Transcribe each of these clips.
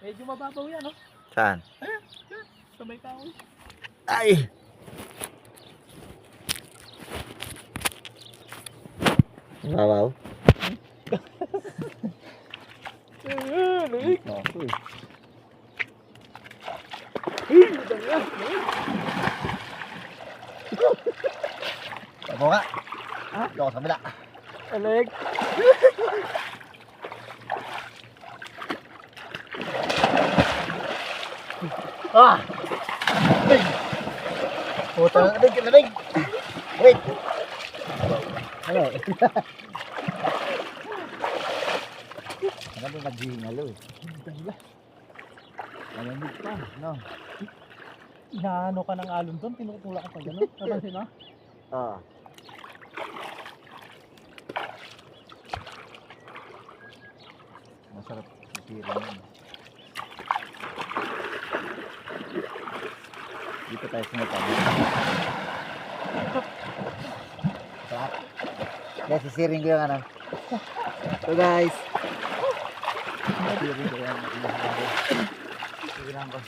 Medyo mababaw yan, no? Saan? Sa may kahoy. Ay! Wow, Eh, Luik. Ako eh. Eh, madami yan. Ako nga. Ah, ako sa kabila. Aleg. Ah! Lamig! Puta ng lamig, lamig! Wait! Ano? Ano naghihingalo eh? Malamig pa, no? Inaano ka ng alon doon, tinutulak ka pa gano'n. Napansin mo? Ah. Masarap sisira yun. Dito tayo. Sarap. Kaya sisiring ko yung ano. So guys. Sisiring ko yung Sisiring ko.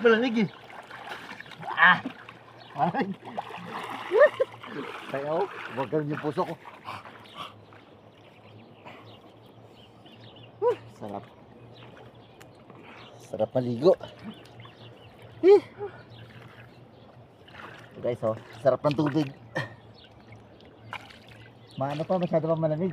Malamig eh. Ah! Ay! Kaya oh, huwag ganun yung puso ko. Sarap. Sarap maligo. Eh. Guys oh, sarap ng tubig. Maano pa, masyado pa malamig.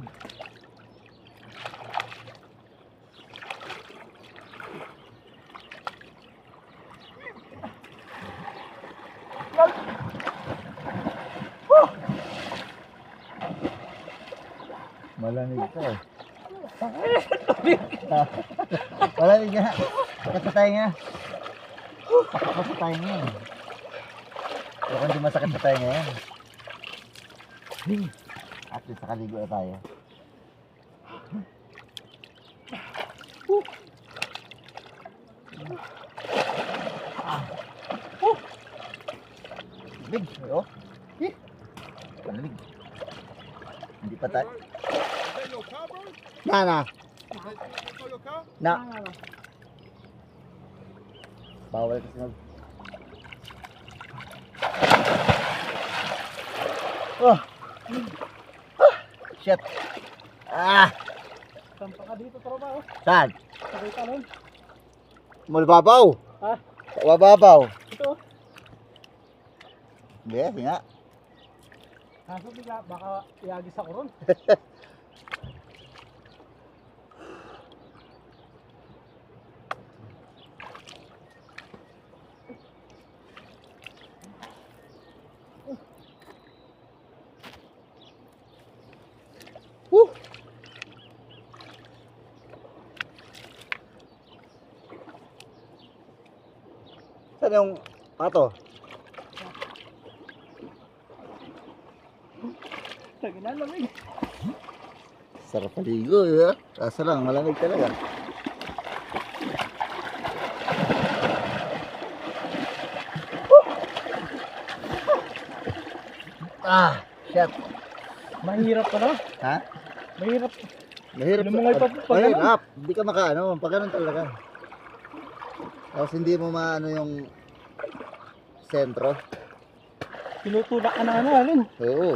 Malamig pa eh. Nga. Sa tayo nga. Pa sa tayo nga. Baka hindi masakit sa tayo ngayon. At least nakaligo na tayo. Big, oh. Malamig. Hindi pa tayo. Na, na. Na. Bawal kasi mag... Oh! Ah! Shit! Ah! Sampa ka dito, oh. Saan? Sakay ka nun. Mulbabaw! Ha? Wababaw! Ito. Hindi, hindi nga. Kaso bigla, baka iagis ako ron. Woo! Saan yung pato? Sige na, lamig. Sarap paligo, eh. Kaso lang, malamig talaga. Ah, shit. Mahirap pa na. Ha? Mahirap. Mahirap. Lumungay pa ganun. Mahirap. Hindi ka makaano, pag ganun talaga. Tapos hindi mo maano yung sentro. Tinutulak ka na ano, alin. Oo.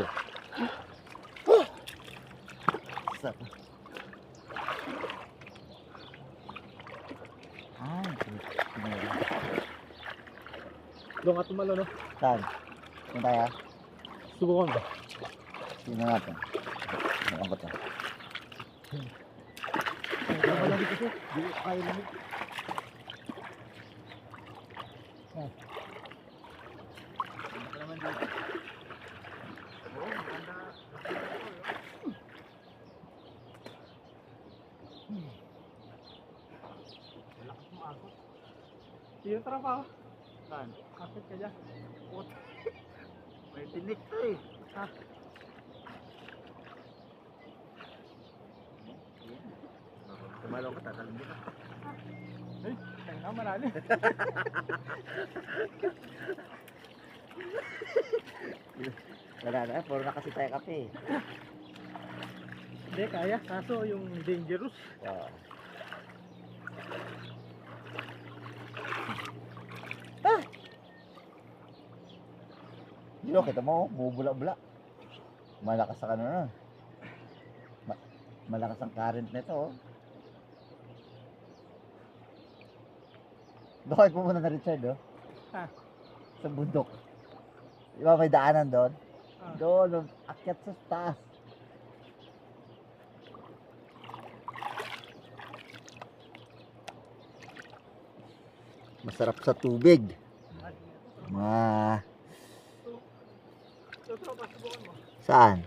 Sarap. Ay, Doon ka tumalo, no? Saan? Saan tayo? Subukan ka. Tingnan natin. Ano. Di ko lamig. Yung tropa, oh. Saan? Kapit ka dyan. May tinik to eh. Ha? Tumalaw ka, tatalong dito. Ay, tayo na, malalim. Wala na, puro na kasi tayo kape. Hindi, kaya. Kaso yung dangerous. Ah. Ah! Yun, oh, kita mo, oh, bubula-bula. Malakas ang ano na. Ma- malakas ang current nito, oh. Doon kayo pumunta na Richard, oh. Ah. Sa bundok. Di ba may daanan doon? Ah. Doon, akyat sa taas. Masarap sa tubig. Mo. saan?